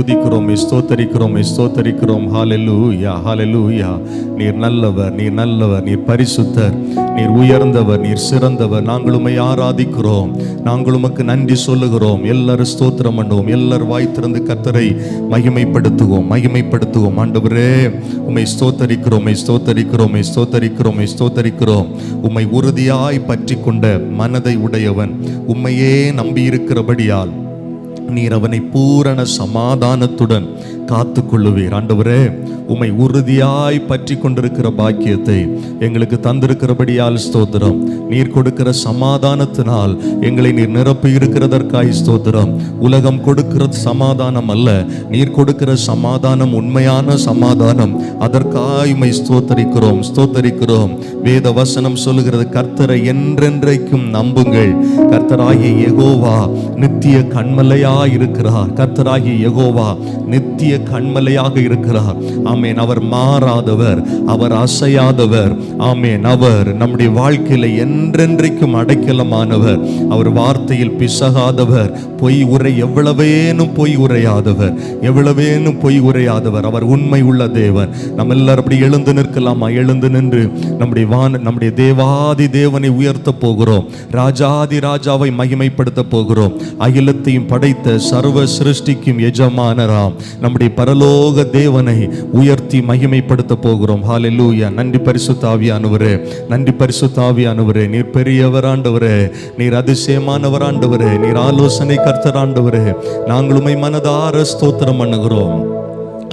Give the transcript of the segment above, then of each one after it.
ஏ உம்மை துதிக்கிறோம் ஸ்தோத்தரிக்கிறோம் உம்மை ஸ்தோத்தரிக்கிறோம் நீர் நல்லவர் நீர் நல்லவர் நீர் பரிசுத்தர் நீர் உயர்ந்தவர் நீர் சிறந்தவர். நாங்கள் ஆராதிக்கிறோம். நாங்கள் உமக்கு நன்றி சொல்லுகிறோம். எல்லாரும் ஸ்தோத்திரம் பண்ணுவோம். எல்லாரும் வாய் திறந்து கத்தரை மகிமைப்படுத்துவோம் மகிமைப்படுத்துவோம். ஆண்டவரே உம்மை ஸ்தோத்தரிக்கிறோம் ஸ்தோத்தரிக்கிறோமே ஸ்தோத்தரிக்கிறோம் ஸ்தோத்தரிக்கிறோம். உம்மை ஸ்தோத்தரிக்கிறோம் உம்மை உறுதியாய் பற்றி கொண்ட மனதை உடையவன். உம்மையே நம்பியிருக்கிறபடியால் நீர் அவனை பூரண சமாதானத்துடன் காத்து கொள்ளுவீர் ஆண்டவரே உமை உறுதியாய் பற்றி கொண்டிருக்கிற பாக்கியத்தை எங்களுக்கு தந்திருக்கிறபடியால் ஸ்தோத்திரம். நீர் கொடுக்கிற சமாதானத்தினால் எங்களை நீர் நிரப்பி இருக்கிறதற்காய் ஸ்தோத்திரம். உலகம் கொடுக்கிற சமாதானம் அல்ல நீர் கொடுக்கிற சமாதானம் உண்மையான சமாதானம். அதற்காய் உமை ஸ்தோத்தரிக்கிறோம் ஸ்தோத்தரிக்கிறோம். வேத வசனம் சொல்லுகிறது கர்த்தரை என்றென்றைக்கும் நம்புங்கள். கர்த்தராகிய எகோவா நித்திய கண்மலையா இருக்கிறார். கர்த்தராகிய எகோவா நித்திய கண்மலையாக இருக்கிறார். ஆமேன். அவர் மாறாதவர் அவர் அசையாதவர். ஆமேன். அவர் நம்முடைய வாழ்க்கையில என்றென்றைக்கும் அடைக்கலமானவர். அவர் வார்த்தையில் பிசகாதவர். பொய் உரை எவ்வளவேனும் பொய் உரையாதவர். எவ்வளவேனும் பொய் உரையாதவர். அவர் உண்மை உள்ள தேவன். நம்ம எல்லாரும் அப்படி எழுந்து நிற்கலாமா? எழுந்து நின்று நம்முடைய வான நம்முடைய தேவாதி தேவனை உயர்த்த போகிறோம். ராஜாதி ராஜா கர்த்தாவை மகிமைப்படுத்த போகிறோம். அகிலத்தையும் படைத்த சர்வ சிருஷ்டிக்கும் எஜமானராம் நம்முடைய பரலோக தேவனை உயர்த்தி மகிமைப்படுத்த போகிறோம். ஹாலெல்லூயா நன்றி பரிசுத்தாவியானவரே நன்றி பரிசுத்தாவியானவரே நீர் பெரியவராண்டவரே. நீர் அதிசயமானவராண்டவரே. நீர் ஆலோசனை கர்த்தராண்டவரே. நாங்களுமை மனதார ஸ்தோத்திரம் பண்ணுகிறோம்.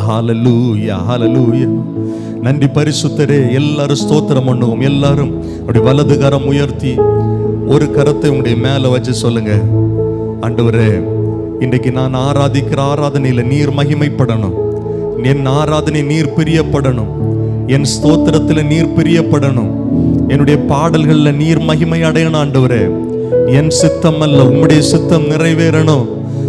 ஹாலலூயா ஹாலலூயா நன்றி பரிசுத்தரே. எல்லாரும் ஸ்தோத்திரம் பண்ணுவோம். எல்லாரும். அப்படி வலதுகரம் உயர்த்தி ஒரு கரத்தை உங்களுடைய மேலே வச்சு சொல்லுங்க. ஆண்டவரே இன்றைக்கு நான் ஆராதிக்கிற ஆராதனையில் நீர் மகிமைப்படணும். என் ஆராதனை நீர் பிரியப்படணும். என் ஸ்தோத்திரத்தில் நீர் பிரியப்படணும். என்னுடைய பாடல்களில் நீர் மகிமை அடையணும் ஆண்டவரே. என் சித்தம் அல்ல உம்முடைய சித்தம் நிறைவேறணும்.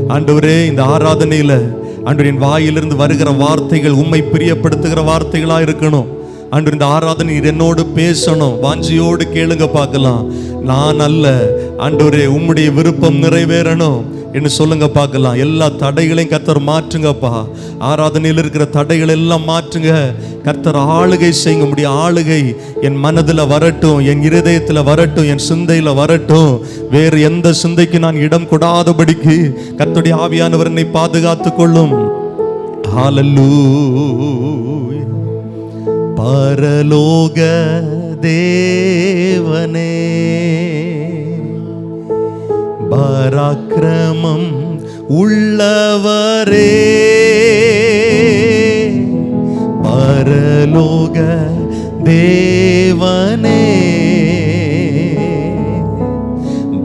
ஆண்டவரே இந்த ஆராதனையில் ஆண்டவரின் வாயிலிருந்து வருகிற வார்த்தைகள் உம்மை பிரியப்படுத்துகிற வார்த்தைகளாக இருக்கணும். அன்று இந்த ஆராதனை நீர் என்னோடு பேசணும். வாஞ்சியோடு கேளுங்க பார்க்கலாம். நான் அல்ல. அன்றுரே உம்முடைய விருப்பம் நிறைவேறணும் என்று சொல்லுங்க பார்க்கலாம். எல்லா தடைகளையும் கத்தர் மாற்றுங்கப்பா. ஆராதனையில் இருக்கிற தடைகள் எல்லாம் மாற்றுங்க. கத்தர் ஆளுகை செய்யுங்க. முடிய ஆளுகை என் மனதில் வரட்டும் என் இருதயத்தில் வரட்டும் என் சிந்தையில் வரட்டும். வேறு எந்த சிந்தைக்கு நான் இடம் கொடாதபடிக்கு கத்தோடைய ஆவியானவர் என்னை பாதுகாத்து கொள்ளும். ஹalleluya. பரலோக தேவனே பராக்கிரமம் உள்ளவரே பரலோக தேவனே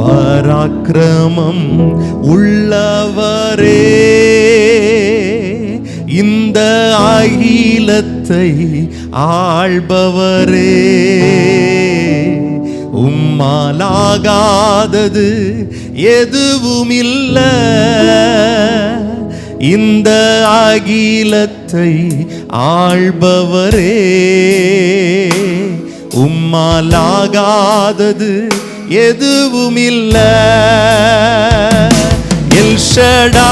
பராக்கிரமம் உள்ளவரே இந்த அகிலத் உலகத்தை ஆள்பவரே. உம்மாலாகாதது எதுவும் இல்ல இந்த அகிலத்தை ஆள்பவரே. உம்மாலாகாதது எதுவும் எல்ஷடா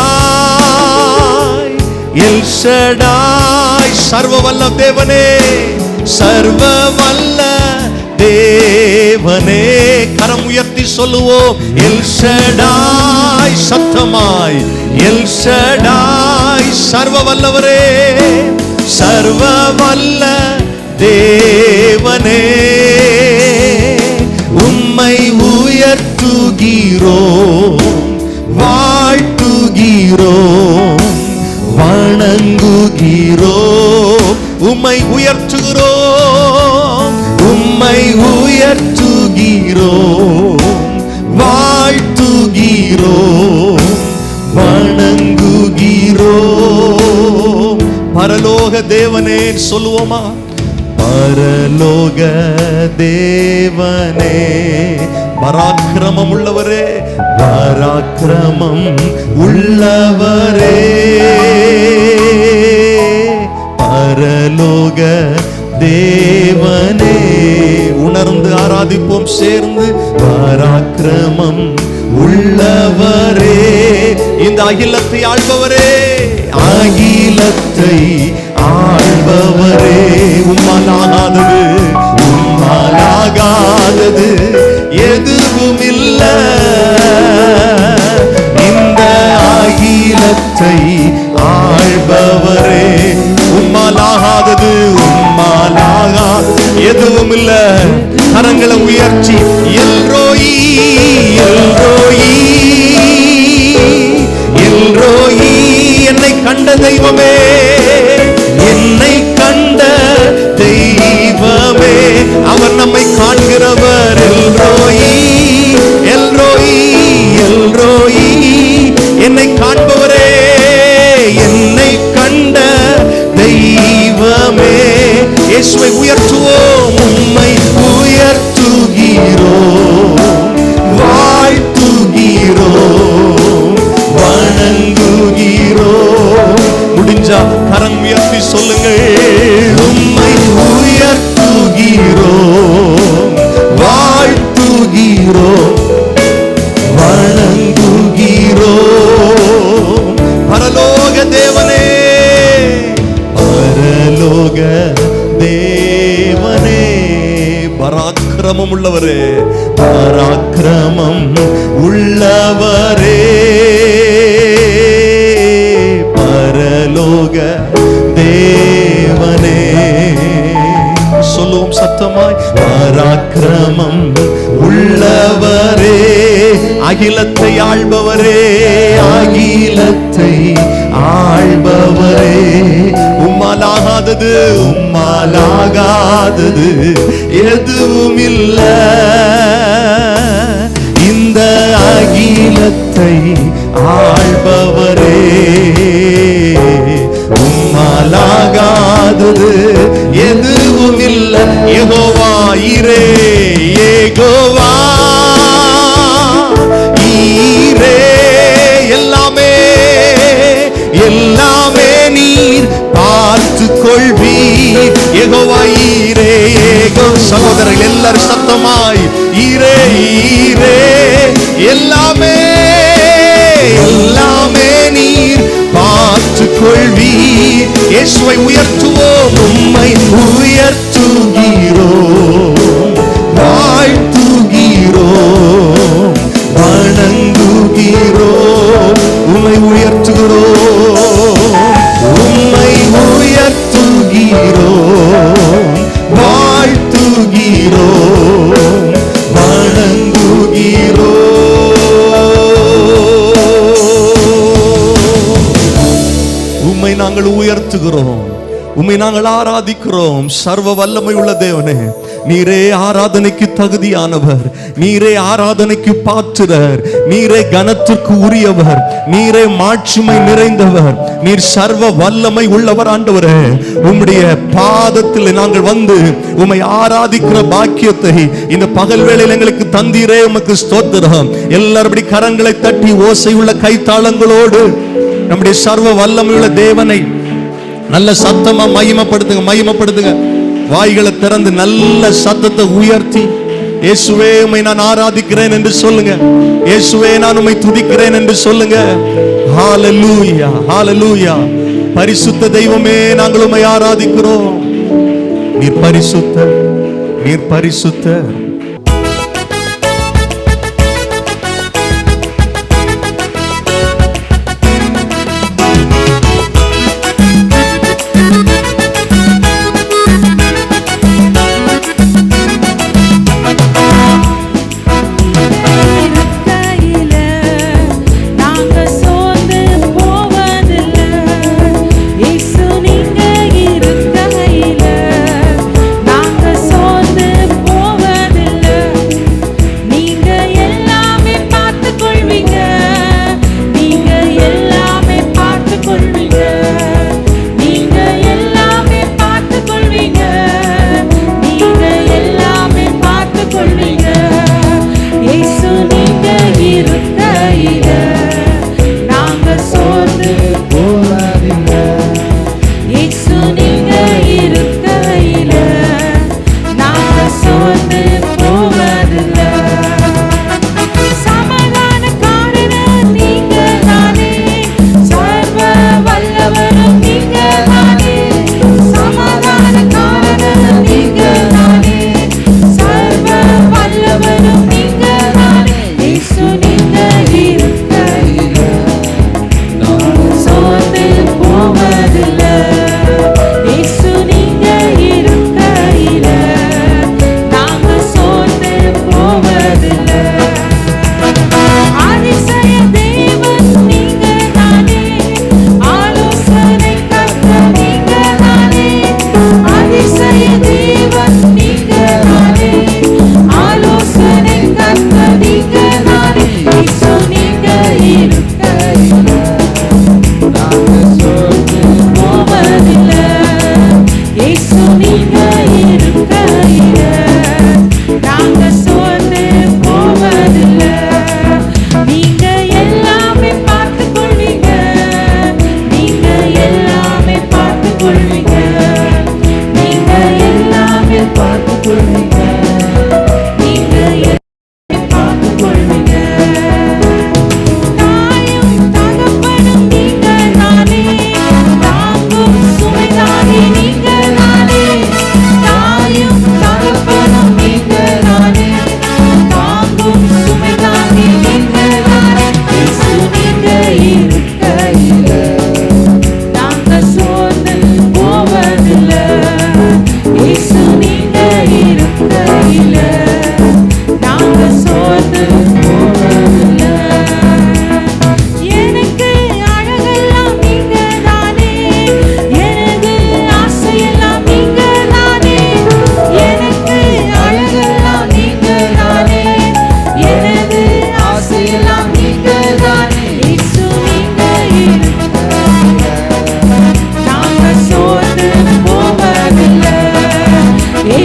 எல்ஷடாய் சர்வ வல்ல தேவனே சர்வ வல்ல தேவனே கரம் உயர்த்தி சொல்லுவோம். எல்ஷடாய் சத்தமாய். எல்ஷடாய் சர்வ வல்லவரே சர்வ வல்ல தேவனே உம்மை உயர்த்துகிறோம் வாழ்த்துகிறோம். வணங்குகிறோம் உம்மை உயர்த்துகிறோம் உம்மை உயர்த்துகிறோம் வாழ்த்துகிறோம் வணங்குகிறோம் பரலோக தேவனே சொல்லுவோமா? பரலோக தேவனே பராக்கிரமம் உள்ளவரே பராக்கிரமம் உள்ளவரே. பரலோக தேவனே. உணர்ந்து ஆராதிப்போம் சேர்ந்து பராக்கிரமம் உள்ளவரே. இந்த அகிலத்தை ஆள்பவரே. அகிலத்தை ஆள்பவரே. உம்மாலாகாதது உம்மாலாகாதது எதுவும் இல்ல இந்த அகிலத்தை ஆள்பவரே உம்மாலாகாதது உம்மாலாகா. எதுவும் இல்ல கரங்களை உயர்ச்சி எல்ரோயி எல்ரோயி எல்ரோயி என்னை கண்ட தெய்வமே. வாழ்த்துகிறோம் அகிலத்தை ஆள்பவரே அகிலத்தை ஆள்பவரே. உம்மாலாகாதது உம்மாலாகாதது எதுவும் இல்ல இந்த அகிலத்தை ஆள்பவரே உம்மாலாகாதது எதுவும் இல்லை யகோவாயிரே ஈரே ஏகோ சகோதரர்கள் எல்லாரும் சத்தமாய் ஈரே ஈரே. எல்லாமே எல்லாமே நீர் பார்த்து கொள்வீர் இயேசுவை உயர்த்துவோம் உம்மை உயர்த்துவோம். நாங்கள் உயர்த்துகிறோம். உண்மை நாங்கள் ஆராதிக்கிறோம். சர்வ வல்லமை உள்ள தேவனே நீரே ஆராதனைக்கு தகுதியானவர். நீரே ஆராதனைக்கு பாத்திரர். நீரே கனத்திற்கு உரியவர். நீரே மாட்சிமை நிறைந்தவர். நீர் சர்வ வல்லமை உள்ளவர் ஆண்டவரே. உம்முடைய பாதத்தில் நாங்கள் வந்து உம்மை ஆராதிக்கிற பாக்கியத்தை இந்த பகல் வேளையில் எங்களுக்கு தந்தீரே. உமக்கு ஸ்தோத்திரம். எல்லாரும் கரங்களை தட்டி ஓசை உள்ள கைத்தாளங்களோடு நம்முடைய சர்வ வல்லமையுள்ள தேவனை நல்ல சத்தமா மகிமப்படுத்துங்க மகிமப்படுத்துங்க. வாய்களை திறந்து நல்ல சத்தத்தை உயர்த்தி இயேசுவே உம்மை நான் ஆராதிக்கிறேன் என்று சொல்லுங்க. இயேசுவே நான் உம்மை துதிக்கிறேன் என்று சொல்லுங்க. ஹalleluya ஹalleluya. பரிசுத்த தெய்வமே நாங்கள் உம்மை ஆராதிக்கிறோம். நீர் பரிசுத்த நீர் பரிசுத்த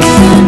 Thank you.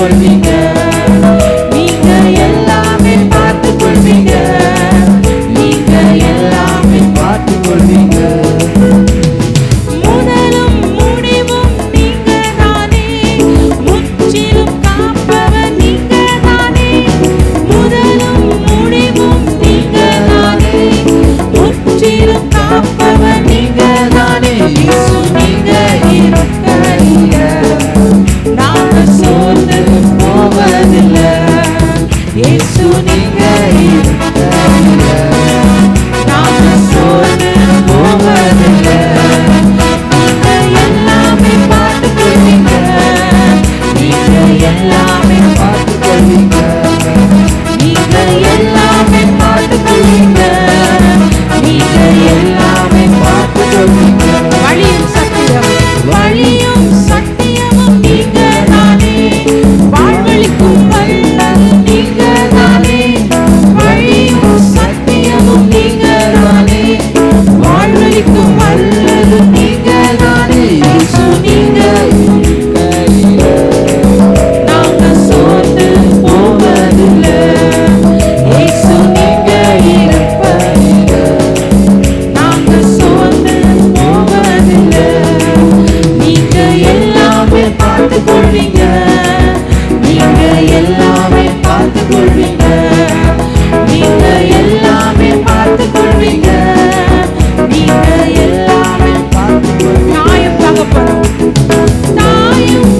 por mi பார்த்து கொள்வீங்க நியாயம் தகப்பனும் தாயும்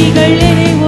கைகளே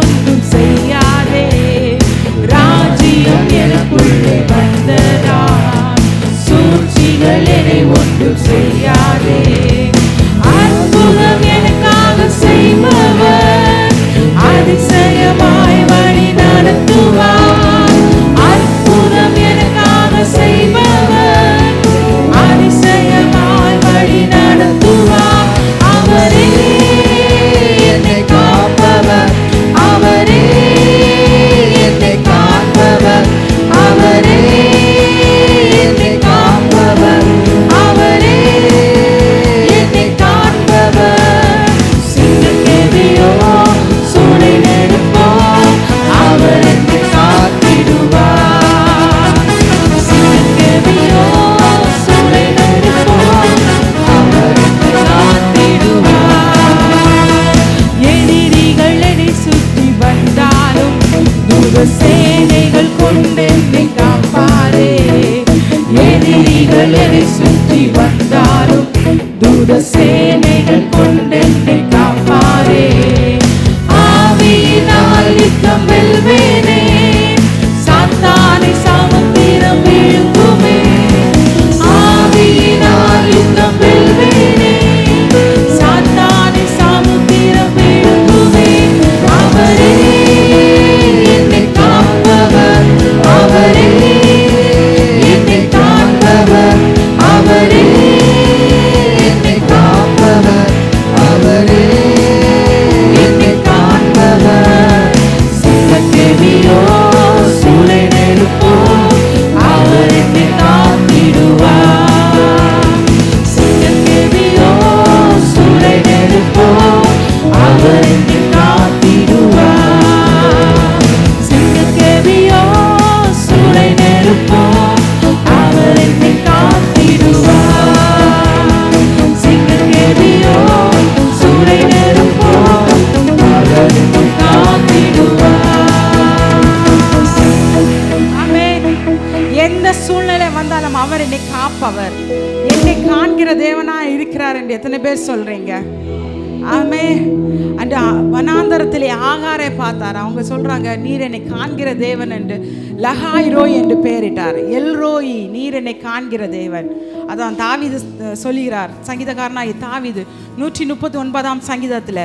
காண்கிற தேவன் என்று லஹாய்ரோய் என்று பெயரிட்டார். எல்ரோயி நீர் என்னை காண்கிற தேவன். அதான் தாவிது சொல்லுகிறார். சங்கீதக்காரனாகி தாவீது நூற்றி முப்பத்தி ஒன்பதாம் சங்கீதத்தில்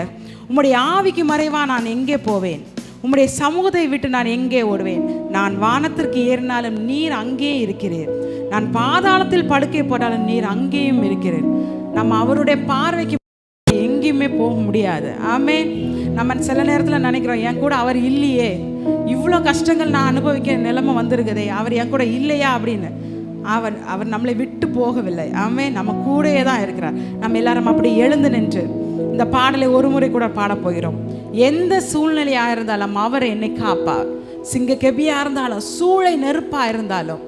உம்முடைய ஆவிக்கு மறைவா நான் எங்கே போவேன்? உம்முடைய சமூகத்தை விட்டு நான் எங்கே ஓடுவேன்? நான் வானத்திற்கு ஏறினாலும் நீர் அங்கே இருக்கிறீர். நான் பாதாளத்தில் படுக்கை போட்டாலும் நீர் அங்கேயும் இருக்கிறேன் நம்ம அவருடைய பார்வைக்கு எங்கேயுமே போக முடியாது. ஆமே நம்ம சில நேரத்தில் நினைக்கிறோம் என் கூட அவர் இல்லையே. இவ்வளோ கஷ்டங்கள் நான் அனுபவிக்க நிலைமை வந்திருக்குதே. அவர் என் கூட இல்லையா? அப்படின்னு. அவர் அவர் நம்மளை விட்டு போகவில்லை. அவன் நம்ம கூடயே தான் இருக்கிறார். நம்ம எல்லாரும் அப்படி எழுந்து நின்று இந்த பாடலை ஒரு முறை கூட பாடப் போகிறோம். எந்த சூழ்நிலையாக இருந்தாலும் அவர் என்னை காப்பார். சிங்க கெபியாக இருந்தாலும் சூளை நெருப்பாக இருந்தாலும்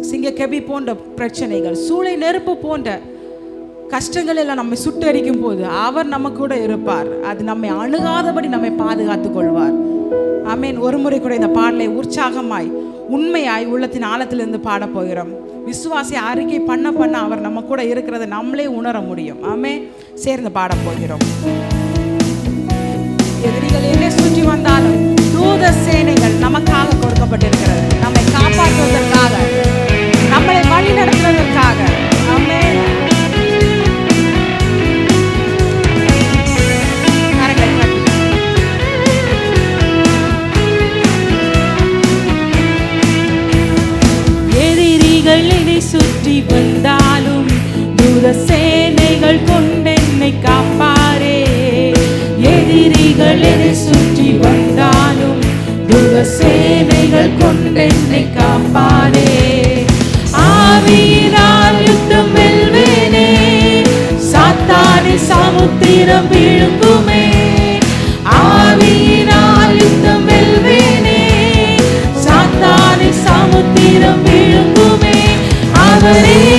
சிங்க கெபி போன்ற பிரச்சனைகள் சூளை நெருப்பு போன்ற கஷ்டங்கள் எல்லாம் நம்மை சுட்டரிக்கும் போது அவர் நம்ம கூட இருப்பார். அது நம்மை அணுகாதபடி நம்மை பாதுகாத்துக் கொள்வார். ஆமேன். ஒரு முறை கூட இந்த பாடலை உற்சாகமாய் உண்மையாய் உள்ளத்தின் ஆழத்திலிருந்து பாடப் போகிறோம். விசுவாசி அறிக்கை பண்ண பண்ண அவர் நம்ம கூட இருக்கிறத நம்மளே உணர முடியும். ஆமே சேர்ந்து பாடப்போகிறோம் எதிரிகள் என்னை சுற்றி வந்தாலும் தூத சேனைகள் நமக்காக கொடுக்கப்பட்டிருக்கிறது. நம்மை காப்பாற்றுவதற்காக நம்மளை வழி நடத்துவதற்காக சேனைகள் கொண்டென்னை காப்பாரே எதிரிகள் எது சுற்றி வந்தாலும் துக சேனைகள் கொண்டென்னை காப்பாரே ஆவியினால் யுத்தம் வெல்வேனே. சாத்தானி சமுத்திரம் விழுங்குமே. ஆவியினால் யுத்தம் வெல்வேனே. சாத்தானி சமுத்திரம் விழுங்குமே. அவரே